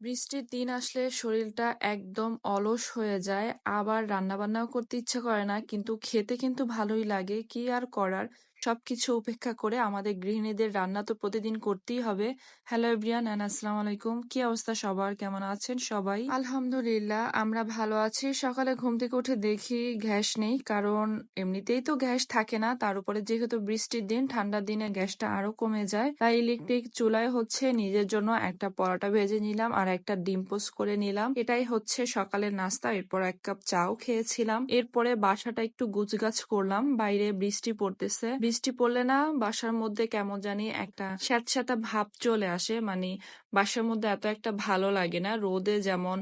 বৃষ্টির দিন আসলে শরীরটা একদম অলস হয়ে যায়। আবার রান্নাবান্নাও করতে ইচ্ছে করে না। কিন্তু খেতে কিন্তু ভালোই লাগে। কি আর করার? সবকিছু উপেক্ষা করে আমাদের গৃহিণীদের রান্না তো প্রতিদিন করতেই হবে। হ্যালো এভরিওয়ান এন্ড আসসালামু আলাইকুম। কি অবস্থা সবার? কেমন আছেন সবাই? আলহামদুলিল্লাহ আমরা ভালো আছি। সকালে ঘুম থেকে উঠে দেখি গ্যাস নেই। কারণ এমনিতেই তো গ্যাস থাকে না। তার উপরে যেহেতু বৃষ্টির দিন, ঠান্ডার দিনে গ্যাসটা আরও কমে যায়। তাই ইলেকট্রিক চুলায় হচ্ছে নিজের জন্য একটা পরোটা ভেজে নিলাম আর একটা ডিম পোস্ট করে নিলাম। এটাই হচ্ছে সকালের নাস্তা। এরপর এক কাপ চাও খেয়েছিলাম। এরপরে বাসাটা একটু গুছগাছ করলাম। বাইরে বৃষ্টি পড়তেছে। বৃষ্টি পড়লে না বাসার মধ্যে কেমন জানি একটা স্যাঁতস্যাঁতা ভাব চলে আসে। মানে বাসার মধ্যে এত একটা ভালো লাগে না। রোদে যেমন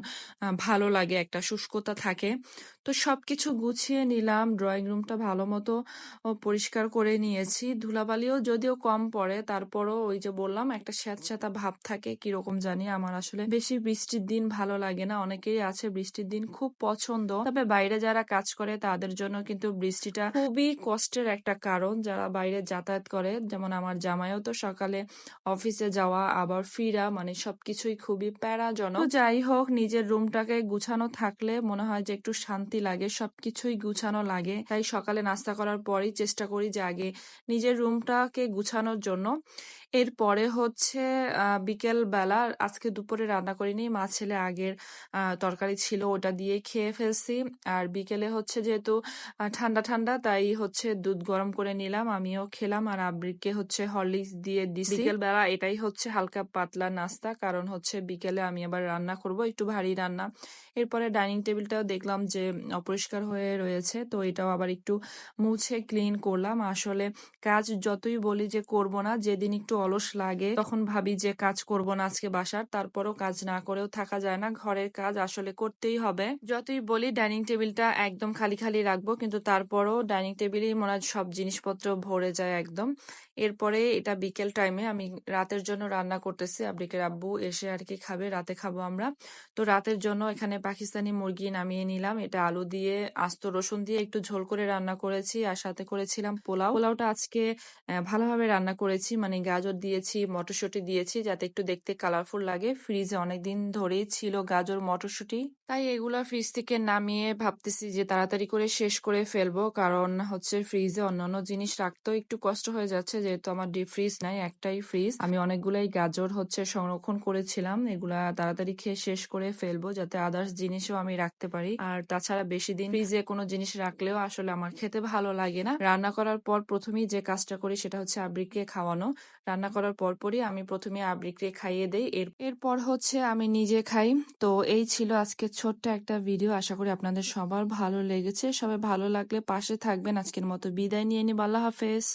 ভালো লাগে, একটা শুষ্কতা থাকে। তো সবকিছু গুছিয়ে নিলাম। ড্রয়িং রুমটা ভালো মতো পরিষ্কার করে নিয়েছি। ধুলাবালিও যদিও কম পড়ে, তারপরও ওই যে বললাম, একটা স্যাঁতস্যাঁতা ভাব থাকে, কীরকম জানি আমার আসলে বেশি বৃষ্টির দিন ভালো লাগে না অনেকেই আছে বৃষ্টির দিন খুব পছন্দ, তবে বাইরে যারা কাজ করে, তাদের জন্য কিন্তু বৃষ্টিটা খুবই কষ্টের একটা কারণ যারা বাইরে যাতায়াত করে, যেমন আমার জামাইও তো সকালে অফিসে যাওয়া, আবার ফিরা মানে সবকিছুই খুবই প্যারাজনক। যাই হোক নিজের রুমটাকে গুছানো থাকলে মনে হয় যে একটু শান্তি লাগে সবকিছুই গুছানো লাগে। তাই সকালে নাস্তা করার পরই চেষ্টা করি যে আগে নিজের রুমটাকে গুছানোর জন্য। এরপরে হচ্ছে বিকেল বেলা আজকে দুপুরে রান্না করিনি মা ছেলে আগের আহ তরকারি ছিল ওটা দিয়ে খেয়ে ফেলছি। আর বিকেলে হচ্ছে যেহেতু ঠান্ডা ঠান্ডা তাই হচ্ছে দুধ গরম করে নিলাম আমিও খেলাম। আর আব্রিককে হচ্ছে হরলিক্স দিয়ে দিছি। বিকেল বেলা এটাই হচ্ছে হালকা পাতলা নাস্তা কারণ হচ্ছে বিকেলে আমি আবার রান্না করব, একটু ভারী রান্না। এরপরে ডাইনিং টেবিলটাও দেখলাম যে অপরিষ্কার হয়ে রয়েছে, তো এটাও আবার একটু মুছে ক্লিন করলাম। আসলে কাজ যতই বলি যে করব না, যেদিন একটু অলস লাগে তখন ভাবি যে কাজ করব না আজকে বাসার, তারপরও কাজ না করেও থাকা যায় না, ঘরের কাজ আসলে করতেই হবে। যতই বলি ডাইনিং টেবিলটা একদম খালি খালি রাখব, কিন্তু তারপরও ডাইনিং টেবিলেই মনে হয় সব জিনিসপত্র ভরে যায় একদম। এরপরে এটা বিকেল টাইমে আমি রাতের জন্য রান্না করতেছি আব্রিকের আব্বু এসে আর কি খাবে, রাতে খাব আমরা। তো রাতের জন্য এখানে পাকিস্তানি মুরগি নামিয়ে নিলাম। এটা আলু দিয়ে আস্ত রসুন দিয়ে একটু ঝোল করে রান্না করেছি আর সাথে করেছিলাম পোলাও। পোলাওটা আজকে ভালোভাবে রান্না করেছি। মানে গাজর দিয়েছি, মটরশুঁটি দিয়েছি যাতে একটু দেখতে কালারফুল লাগে। ফ্রিজে অনেকদিন ধরেই ছিল গাজর, মটরশুঁটি। তাই এগুলা ফ্রিজ থেকে নামিয়ে ভাবতেছি যে তাড়াতাড়ি করে শেষ করে ফেলব। কারণ হচ্ছে ফ্রিজে অন্যান্য জিনিস রাখতেও একটু কষ্ট হয়ে যাচ্ছে, যেহেতু আমার ডিপ ফ্রিজ নাই, একটাই ফ্রিজ আমি অনেকগুলাই গাজর হচ্ছে সংরক্ষণ করেছিলাম, এগুলা তাড়াতাড়ি খেয়ে শেষ করে ফেলব যাতে আদার্স জিনিসও আমি রাখতে পারি। আর তাছাড়া বেশি দিন ফ্রিজে কোনো জিনিস রাখলেও আসলে আমার খেতে ভালো লাগে না। রান্না করার পর প্রথমেই যে কাজটা করি সেটা হচ্ছে আবৃককে খাওয়ানো। রান্না করার পরপরই আমি প্রথমে আবৃককে খাইয়ে দেই। এর, এরপর হচ্ছে আমি নিজে খাই। তো এই ছিল আজকে ছোট্ট একটা ভিডিও আশা করি আপনাদের সবার ভালো লেগেছে। সবাই ভালো লাগলে পাশে থাকবেন। আজকের মতো বিদায় নিয়ে নিব। আল্লাহ হাফেজ।